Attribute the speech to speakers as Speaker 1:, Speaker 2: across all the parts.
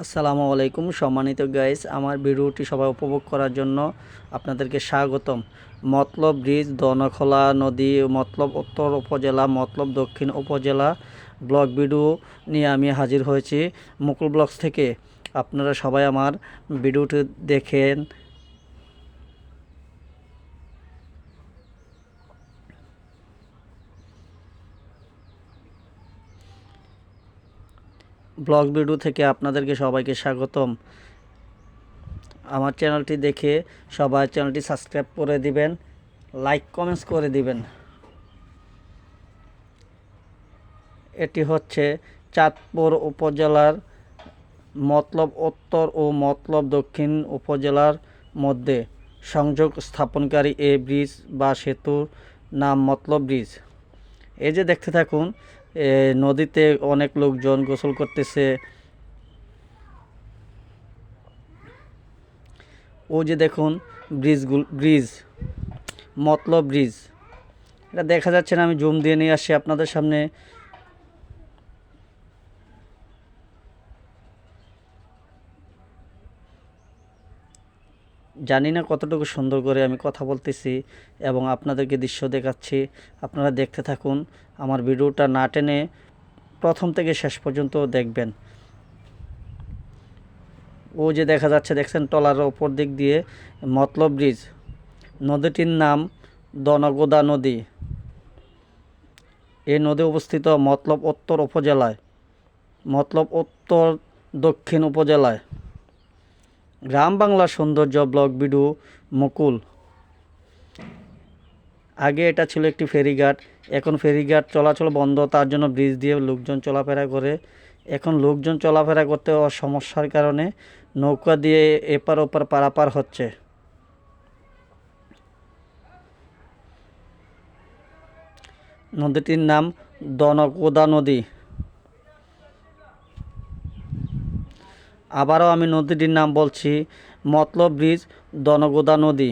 Speaker 1: আসসালামু আলাইকুম সম্মানিত গাইস আমার ভিডিওটি সবাই উপভোগ করার জন্য আপনাদেরকে স্বাগতম। মতলব ব্রিজ, দনখোলা নদী, মতলব উত্তর উপজেলা, মতলব দক্ষিণ উপজেলা ব্লক ভিডিও নিয়ে আমি হাজির হয়েছি। মুকুল ব্লগস থেকে আপনারা সবাই আমার ভিডিওটি দেখেন ব্লগ ভিডিও থেকে আপনাদেরকে সবাইকে স্বাগতম। আমার চ্যানেলটি দেখে সবাই চ্যানেলটি সাবস্ক্রাইব করে দিবেন, লাইক, কমেন্টস করে দিবেন। এটি হচ্ছে চাঁদপুর উপজেলার মতলব উত্তর ও মতলব দক্ষিণ উপজেলার মধ্যে। সংযোগ স্থাপনকারী এ ব্রিজ বা সেতুর নাম মতলব ব্রিজ। এই যে দেখতে থাকুন নদীতে অনেক লোকজন গোসল করতেছে। ও যে দেখুন, ব্রিজগুল ব্রিজ, মতলব ব্রিজ। এটা দেখা যাচ্ছে না, আমি জুম দিয়ে নিয়ে আসছি আপনাদের সামনে। জানি না কতটুকু সুন্দর করে আমি কথা বলতেছি এবং আপনাদেরকে দৃশ্য দেখাচ্ছি। আপনারা দেখতে থাকুন, আমার ভিডিওটা না টেনে প্রথম থেকে শেষ পর্যন্ত দেখবেন। ও যে দেখা যাচ্ছে, দেখছেন টলার ওপর দিক দিয়ে মতলব ব্রিজ। নদীটির নাম দনগোদা নদী। এই নদী অবস্থিত মতলব উত্তর উপজেলায়। মতলব উত্তর দক্ষিণ উপজেলায়। গ্রাম বাংলার সৌন্দর্য ব্লগ ভিডিও মুকুল। আগে এটা ছিল একটি ফেরিঘাট, এখন ফেরিঘাট চলাচল বন্ধ, তার জন্য ব্রিজ দিয়ে লোকজন চলাফেরা করে। এখন লোকজন চলাফেরা করতে সমস্যার কারণে নৌকা দিয়ে এপার ওপার পারাপার হচ্ছে। নদীটির নাম দনকোদা নদী। আবারও আমি নদীটির নাম বলছি মতলব ব্রিজ দনগোদা নদী।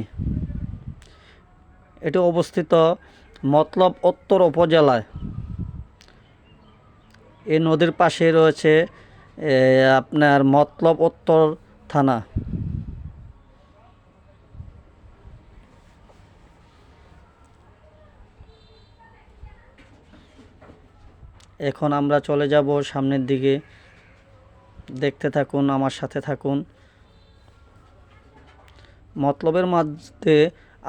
Speaker 1: এটি অবস্থিত মতলব উত্তর উপজেলায়। এই নদীর পাশে রয়েছে আপনার মতলব উত্তর থানা। এখন আমরা চলে যাব সামনের দিকে। দেখতে থাকুন, আমার সাথে থাকুন। মতলবের মধ্যে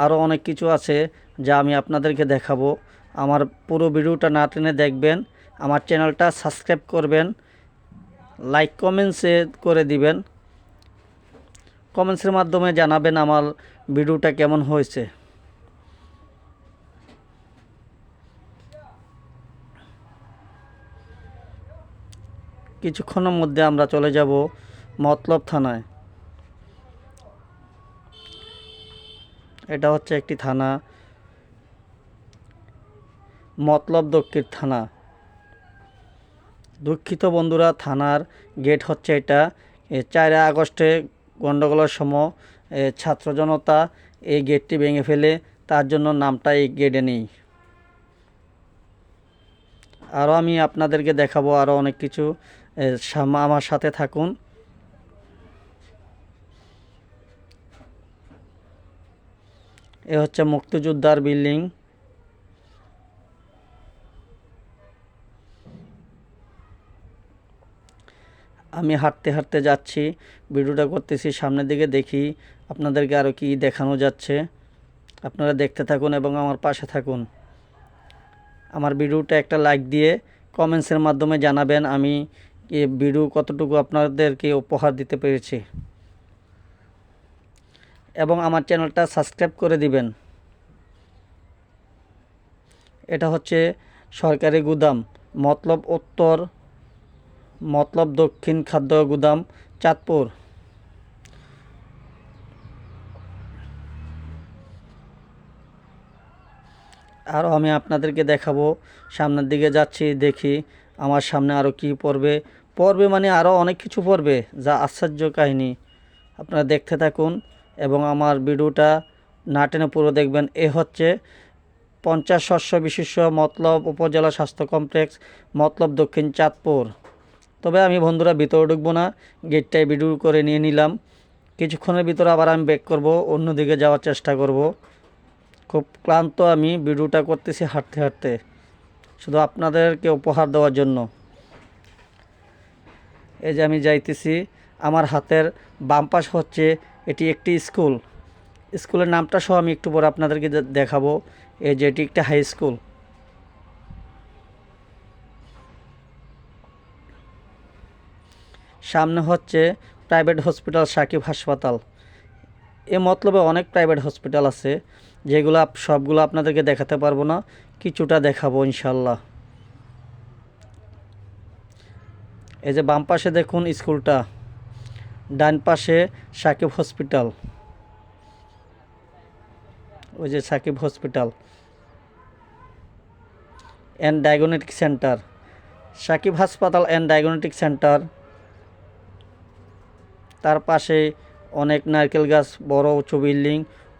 Speaker 1: আরও অনেক কিছু আছে যা আমি আপনাদেরকে দেখাবো। আমার পুরো ভিডিওটা না টেনে দেখবেন, আমার চ্যানেলটা সাবস্ক্রাইব করবেন, লাইক কমেন্টসে করে দিবেন। কমেন্টসের মাধ্যমে জানাবেন আমার ভিডিওটা কেমন হয়েছে। কিছুক্ষণের মধ্যে আমরা চলে যাব মতলব থানায়। এটা হচ্ছে একটি থানা। মতলব দক্ষিণ থানা। দুঃখিত বন্ধুরা, থানার গেট হচ্ছে এটা। চার আগস্টে গণ্ডগোলের সময় ছাত্র জনতা এই গেটটি ভেঙে ফেলে, তার জন্য নামটা এই গেটে নেই। আরও আমি আপনাদেরকে দেখাবো আরও অনেক কিছু। আমার সাথে থাকুন। এ হচ্ছে মুক্তিযোদ্ধার বিল্ডিং। আমি হাঁটতে হাঁটতে যাচ্ছি, ভিডিওটা করতেছি, সামনের দিকে দেখি আপনাদেরকে আরও কি দেখানো যাচ্ছে। আপনারা দেখতে থাকুন এবং আমার পাশে থাকুন। আমার ভিডিওটা একটা লাইক দিয়ে কমেন্টসের মাধ্যমে জানাবেন, আমি ভিডিও কতটুকু আপনাদেরকে উপহার দিতে পেরেছি? এবং আমার চ্যানেলটা সাবস্ক্রাইব করে দিবেন। এটা হচ্ছে সরকারি গুদাম, মতলব উত্তর, মতলব দক্ষিণ খাদ্য গুদাম, চাঁদপুর। আরও আমি আপনাদেরকে দেখাবো, সামনের দিকে যাচ্ছি, দেখি আমার সামনে আরও কি পড়বে। পড়বে মানে আরও অনেক কিছু পড়বে যা আশ্চর্য কাহিনী। আপনারা দেখতে থাকুন এবং আমার ভিডিওটা না টেনে পুরো দেখবেন। এ হচ্ছে পঞ্চাশ শস্য বিশিষ্ট মতলব উপজেলা স্বাস্থ্য কমপ্লেক্স, মতলব দক্ষিণ চাঁদপুর। তবে আমি বন্ধুরা ভিতরে ঢুকবো না গেটটাই ভিডিও করে নিয়ে নিলাম। কিছুক্ষণের ভিতরে আবার আমি ব্যাক করব, অন্যদিকে যাওয়ার চেষ্টা করব। খুব ক্লান্ত আমি, ভিডিওটা করতেছি হাঁটতে হাঁটতে। শুধু আপনাদেরকে উপহার দেওয়ার জন্য। এই যে আমি যাইতেছি, আমার হাতের বাম পাশ হচ্ছে এটি একটি স্কুল। স্কুলের নামটা সহ আমি একটু পরে আপনাদেরকে দেখাবো। এই যে এটি একটা হাই স্কুল। সামনে হচ্ছে প্রাইভেট হসপিটাল সাকিব হাসপাতাল। এ মতলবে অনেক প্রাইভেট হসপিটাল আছে, যেগুলো সবগুলো আপনাদেরকে দেখাতে পারব না, কিছুটা দেখাবো ইনশাল্লাহ এই যে বাম পাশে দেখুন স্কুলটা, ডান পাশে সাকিব হসপিটাল। ওই যে Sakib hospital. And diagnostic centre. Sakib হাসপাতাল অ্যান্ড ডায়াগনস্টিক সেন্টার। তার পাশে অনেক নারকেল গাছ, বড় উঁচু বিল্ডিং,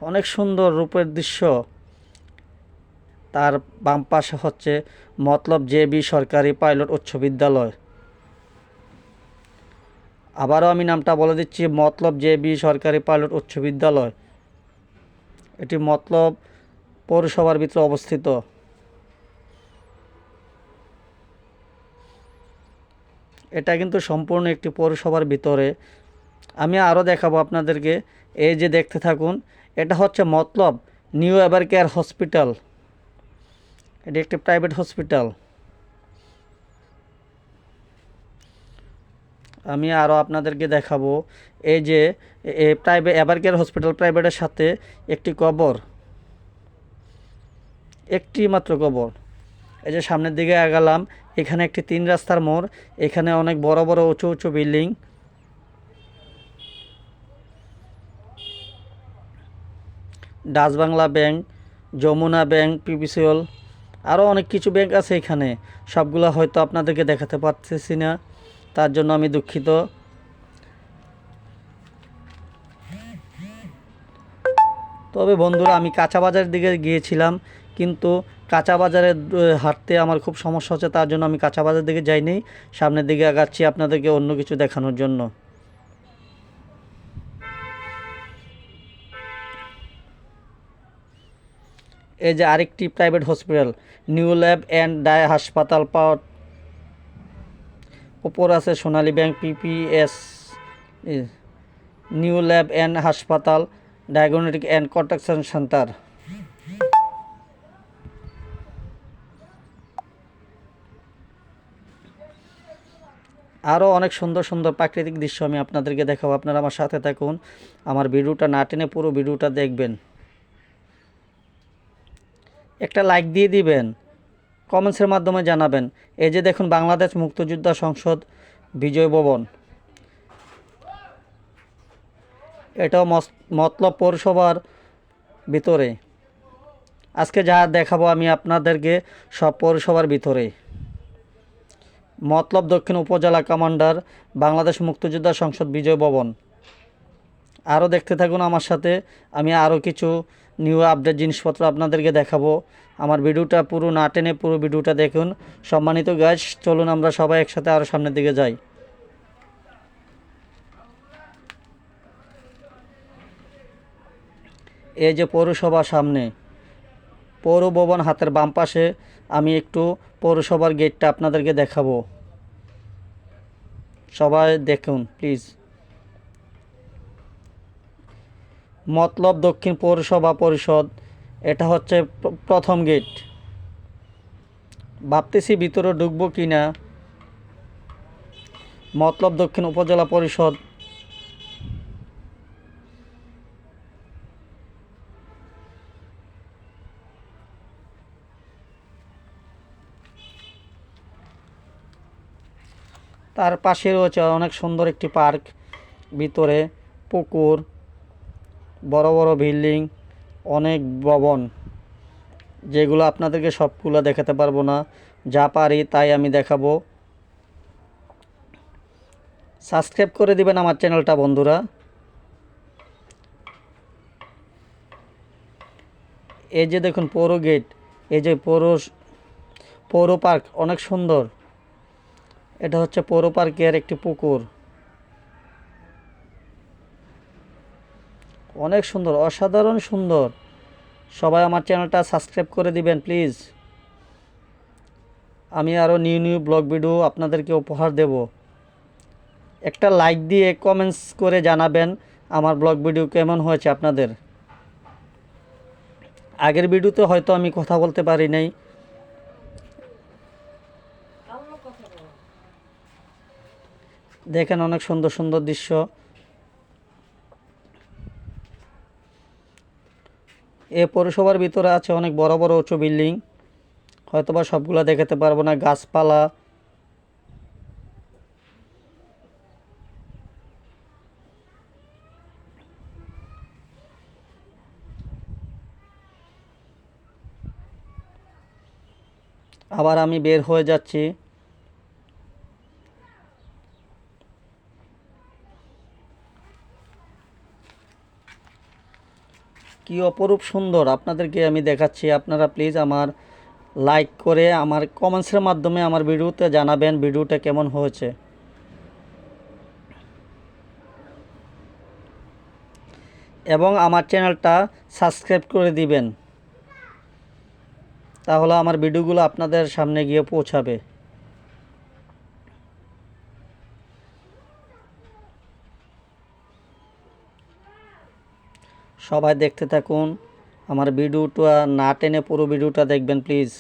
Speaker 1: অনেক সুন্দর রূপের দৃশ্য। তার বাম পাশে হচ্ছে মতলব জে বি সরকারি পাইলট উচ্চ বিদ্যালয়। আবারও আমি নামটা বলে দিচ্ছি, মতলব জে বি সরকারি পাইলট উচ্চ বিদ্যালয়। এটি মতলব পৌরসভার ভিতরে অবস্থিত। এটা কিন্তু সম্পূর্ণ একটি পৌরসভার ভিতরে। আমি আরও দেখাবো আপনাদেরকে, এই যে দেখতে থাকুন, এটা হচ্ছে Matlab new ever care hospital. এটি একটি প্রাইভেট হসপিটাল। আমি আরও আপনাদেরকে দেখাবো। এই যে প্রাইভেট এভার কেয়ার হসপিটাল প্রাইভেটের সাথে একটি কবর। একটি মাত্র কবর। এই যে সামনের দিকে আগালাম, এখানে একটি তিন রাস্তার মোড়, এখানে অনেক বড় বড়, উঁচু উঁচু building. Dutch Bangla bank, Jamuna bank PBCL আরও অনেক কিছু ব্যাংক আছে এখানে। সবগুলো হয়তো আপনাদেরকে দেখাতে পারতেছি না। তার জন্য আমি দুঃখিত। তবে বন্ধুরা, আমি কাঁচা বাজারের দিকে গিয়েছিলাম, কিন্তু কাঁচা বাজারে হাঁটতে আমার খুব সমস্যা হচ্ছে, তার জন্য আমি কাঁচা বাজার দিকে যাইনি। সামনের দিকে আগাচ্ছি আপনাদেরকে অন্য কিছু দেখানোর জন্য। এই যে আরেকটি private hospital new lab and ডায় হাসপাতাল পাওয়ার উপর আছে Sonali bank PPS new lab and হাসপাতাল ডায়াগনস্টিক অ্যান্ড কন্ট্রাকশন সেন্টার। আরও অনেক সুন্দর সুন্দর প্রাকৃতিক দৃশ্য আমি আপনাদেরকে দেখাবো। আপনারা আমার সাথে থাকুন। আমার ভিডিওটা না টেনে পুরো ভিডিওটা দেখবেন। একটা লাইক দিয়ে দিবেন। কমেন্টসের মাধ্যমে জানাবেন। এই যে দেখুন, বাংলাদেশ মুক্তিযোদ্ধা সংসদ বিজয় ভবন। এটাও মতলব পৌরসভার ভিতরে। আজকে যা দেখাবো আমি আপনাদেরকে সব পৌরসভার ভিতরে। মতলব দক্ষিণ উপজেলা কমান্ডার, বাংলাদেশ মুক্তিযোদ্ধা সংসদ বিজয় ভবন। আরও দেখতে থাকুন আমার সাথে, আমি আরও কিছু নিউ আপডেট জিনিসপত্র আপনাদেরকে দেখাবো। আমার ভিডিওটা পুরো না টেনে পুরো ভিডিওটা দেখুন। সম্মানিত গাছ চলুন আমরা সবাই একসাথে আরও সামনের দিকে যাই। এই যে পৌরসভা সামনে, পৌর ভবন হাতের বাম পাশে আমি একটু পৌরসভার গেটটা আপনাদেরকে দেখাবো। সবাই দেখুন প্লিজ মতলব দক্ষিণ পৌরসভা পরিষদ এটা হচ্ছে প্রথম গেট। ভাবতেছি ভিতরে ঢুকবো কি না। মতলব দক্ষিণ উপজেলা পরিষদ। তার পাশে রয়েছে অনেক সুন্দর একটি পার্ক। ভিতরে পুকুর, বড় বড় বিল্ডিং। অনেক ভবন, যেগুলো আপনাদেরকে সবগুলো দেখাতে পারব না। যা পারি তাই আমি দেখাবো। সাবস্ক্রাইব করে দিবেন আমার চ্যানেলটা, বন্ধুরা। এই যে দেখুন, পৌর গেট, এই যে পৌর পৌর পার্ক, অনেক সুন্দর। এটা হচ্ছে পৌর পার্কের একটি পুকুর। অনেক সুন্দর, অসাধারণ সুন্দর। সবাই আমার চ্যানেলটা সাবস্ক্রাইব করে দিবেন, প্লিজ। আমি আরও নিউ নিউ ব্লগ ভিডিও আপনাদেরকে উপহার দেব। একটা লাইক দিয়ে কমেন্টস করে জানাবেন আমার ব্লগ ভিডিও কেমন হয়েছে আপনাদের। আগের ভিডিওতে হয়তো আমি কথা বলতে পারি নাই। দেখেন অনেক সুন্দর সুন্দর দৃশ্য। এ পৌরসভার ভিতরে আছে অনেক বড় বড় উঁচু বিল্ডিং। হয়তোবা সবগুলা দেখাতে পারব না, গাছপালা। আবার আমি বের হয়ে যাচ্ছি। কি অপরূপ সুন্দর। আপনাদেরকে আমি দেখাচ্ছি, আপনারা প্লিজ আমার লাইক করে আমার কমেন্টসের মাধ্যমে আমার ভিডিওতে জানাবেন, ভিডিওটা কেমন হয়েছে। এবং আমার চ্যানেলটা সাবস্ক্রাইব করে দিবেন। তাহলে আমার ভিডিওগুলো আপনাদের সামনে গিয়ে পৌঁছাবে। সবাই দেখতে থাকুন। আমার ভিডিওটা না টেনে পুরো ভিডিওটা দেখবেন, প্লিজ।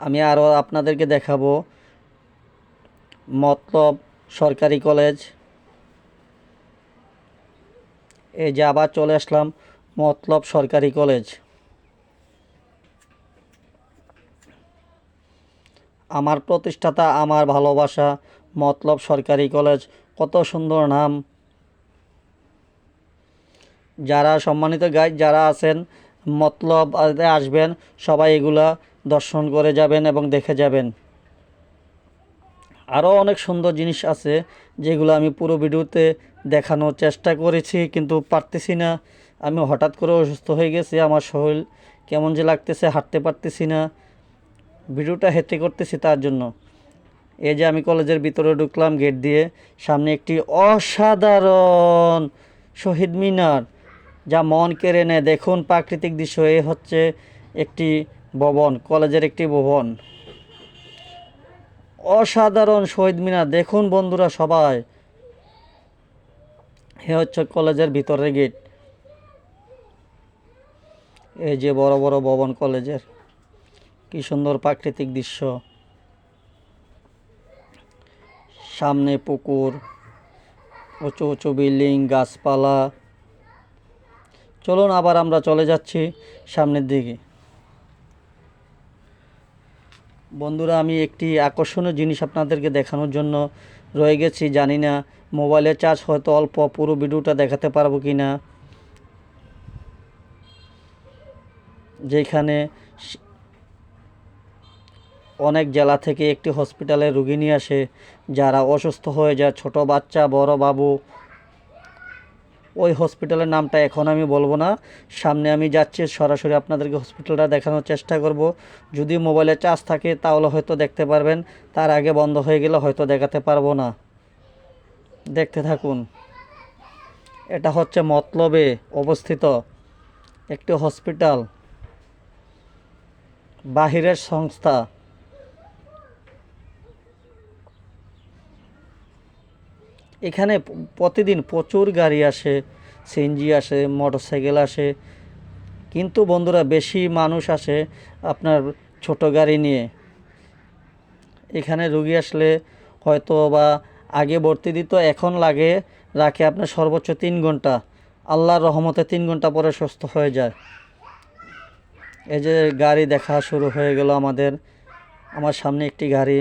Speaker 1: আমি আরও আপনাদেরকে দেখাবো মতলব সরকারি কলেজ। এই যে আবার চলে আসলাম, মতলব সরকারি কলেজ। আমার প্রতিষ্ঠাতা, আমার ভালোবাসা, মতলব সরকারি কলেজ। কত সুন্দর নাম। যারা সম্মানিত গাইড যারা আছেন, মতলব আসবেন, সবাই এগুলা দর্শন করে যাবেন এবং দেখে যাবেন। আরও অনেক সুন্দর জিনিস আছে যেগুলো আমি পুরো ভিডিওতে দেখানোর চেষ্টা করেছি, কিন্তু পারতেছি না। আমি হঠাৎ করে অসুস্থ হয়ে গেছি, আমার শরীর কেমন যে লাগতেছে, হাঁটতে পারতেছি না। ভিডিওটা হেঁটে করতেছি তার জন্য। এই যে আমি কলেজের ভিতরে ঢুকলাম গেট দিয়ে সামনে একটি অসাধারণ শহীদ মিনার। যা মন কেড়ে নেয়। দেখুন, প্রাকৃতিক দৃশ্য, এ হচ্ছে একটি ভবন, কলেজের একটি ভবন। অসাধারণ শহীদ মিনার, দেখুন বন্ধুরা সবাই। এ হচ্ছে কলেজের ভিতরের গেট। এই যে বড় বড় ভবন কলেজের, কি সুন্দর প্রাকৃতিক দৃশ্য। সামনে পুকুর, উঁচু উঁচু বিল্ডিং, গাছপালা চলুন আবার আমরা চলে যাচ্ছি সামনের দিকে। বন্ধুরা, আমি একটি আকর্ষণীয় জিনিস আপনাদেরকে দেখানোর জন্য রয়ে গেছি। জানি না মোবাইলের চার্জ হয়তো অল্প, পুরো ভিডিওটা দেখাতে পারব কি না। যেখানে অনেক জেলা থেকে একটি হসপিটালে রুগী নিয়ে আসে, যারা অসুস্থ হয়ে যায়, ছোট বাচ্চা, বড় বাবু ওই হসপিটালের নামটা এখন আমি বলব না। সামনে আমি যাচ্ছি, সরাসরি আপনাদেরকে হসপিটালটা দেখানোর চেষ্টা করব। যদি মোবাইলে চার্জ থাকে, তাহলে হয়তো দেখতে পারবেন। তার আগে বন্ধ হয়ে গেলে হয়তো দেখাতে পারব না। দেখতে থাকুন। এটা হচ্ছে মতলবে অবস্থিত একটি হসপিটাল বাহিরের সংস্থা। এখানে প্রতিদিন প্রচুর গাড়ি আসে সিএনজি আসে মোটরসাইকেল আসে। কিন্তু বন্ধুরা, বেশি মানুষ আসে আপনার ছোট গাড়ি নিয়ে। এখানে রুগী আসলে হয়তো বা আগে ভর্তি দিত, এখন লাগে, রাখে আপনার সর্বোচ্চ তিন ঘণ্টা। আল্লাহর রহমতে তিন ঘণ্টা পরে সুস্থ হয়ে যায়। এই যে গাড়ি দেখা শুরু হয়ে গেল আমাদের। আমার সামনে একটি গাড়ি।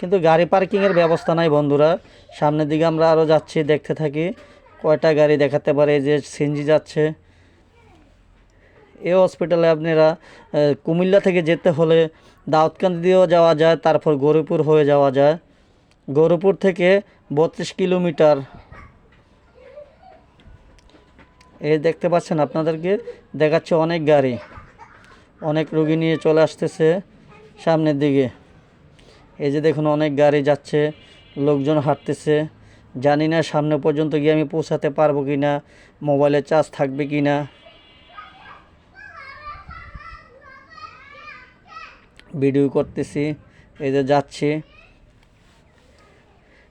Speaker 1: কিন্তু গাড়ি পার্কিংয়ের ব্যবস্থা নাই বন্ধুরা। সামনের দিকে আমরা আরও যাচ্ছি, দেখতে থাকি। কয়টা গাড়ি দেখাতে পারে যে সিনজি যাচ্ছে। এই হসপিটালে আপনারা কুমিল্লা থেকে যেতে হলে দাউদকান্দি দিয়েও যাওয়া যায়, তারপর গৌরীপুর হয়ে যাওয়া যায়। গৌরীপুর থেকে বত্রিশ কিলোমিটার। এই দেখতে পাচ্ছেন আপনাদেরকে, দেখাচ্ছে অনেক গাড়ি। অনেক রুগী নিয়ে চলে আসতেছে সামনের দিকে। এই যে দেখুন, অনেক গাড়ি যাচ্ছে, লোকজন হাঁটতেছে। জানি না সামনে পর্যন্ত গিয়ে আমি পৌঁছাতে পারব কি না মোবাইলে চার্জ থাকবে কি না ভিডিও করতেছি, এই যে যাচ্ছি।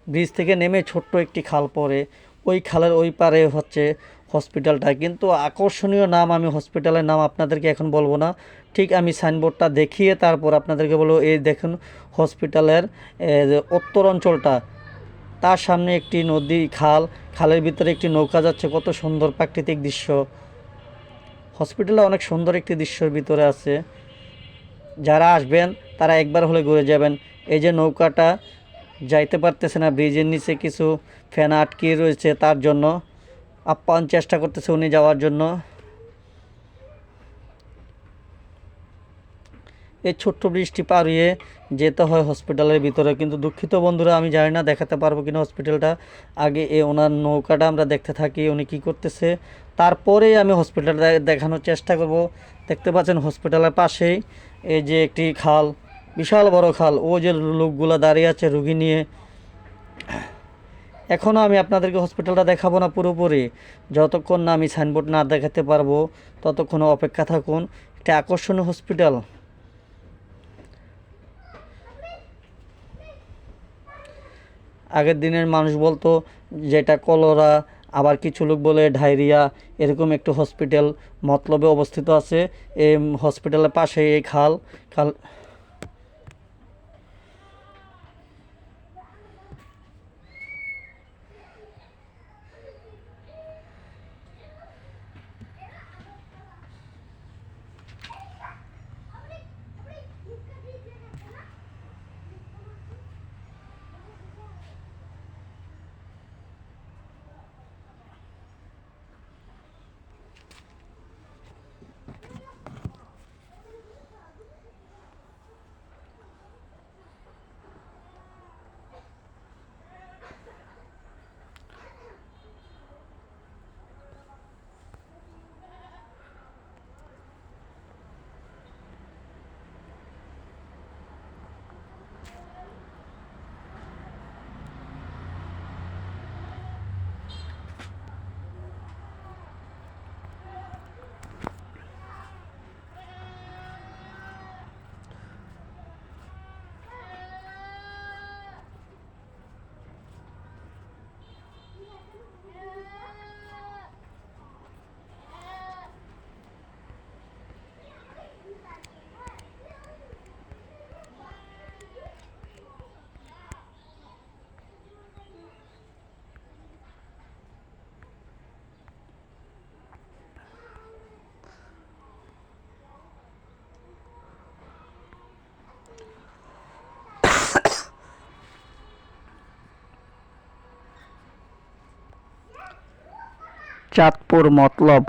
Speaker 1: ব্রিজ থেকে নেমে ছোট্ট একটি খাল পড়ে। ওই খালের ওই পারে হচ্ছে হসপিটালটা। কিন্তু আকর্ষণীয় নাম আমি হসপিটালের নাম আপনাদেরকে এখন বলব না। ঠিক আমি সাইনবোর্ডটা দেখিয়ে তারপর আপনাদেরকে বলব, এই দেখুন হসপিটালের উত্তর অঞ্চলটা। তার সামনে একটি নদী, খাল। খালের ভিতরে একটি নৌকা যাচ্ছে, কত সুন্দর প্রাকৃতিক দৃশ্য। হসপিটালে অনেক সুন্দর একটি দৃশ্যর ভিতরে আছে। যারা আসবেন, তারা একবার হলে ঘুরে যাবেন। এই যে নৌকাটা, যাইতে পারতেছে না, ব্রিজের নিচে কিছু ফ্যান আটকে রয়েছে তার জন্য। আপ্যায়ন চেষ্টা করতেছে উনি যাওয়ার জন্য। এই ছোট্ট বৃষ্টি পারিয়ে যেতে হয় হসপিটালের ভিতরে। কিন্তু দুঃখিত বন্ধুরা, আমি জানি না দেখাতে পারব কিনা হসপিটালটা আগে এ ওনার নৌকাটা আমরা দেখতে থাকি, উনি কি করতেছে। তারপরেই আমি হসপিটালটা দেখানোর চেষ্টা করব। দেখতে পাচ্ছেন হসপিটালের পাশেই এই যে একটি খাল, বিশাল বড় খাল। ও যে লোকগুলো দাঁড়িয়ে আছে রুগী নিয়ে। এখনও আমি আপনাদেরকে হসপিটালটা দেখাবো না পুরোপুরি। যতক্ষণ না আমি সাইনবোর্ড না দেখাতে পারব, ততক্ষণ অপেক্ষা থাকুন। একটা আকর্ষণীয় হসপিটাল আগের দিনের মানুষ বলতো, যেটা কলরা, আবার কিছু লোক বলে ডায়রিয়া, এরকম একটু হসপিটাল মতলবে অবস্থিত আছে। এই হসপিটালের পাশে এই খাল। খাল চাঁদপুর মতলব।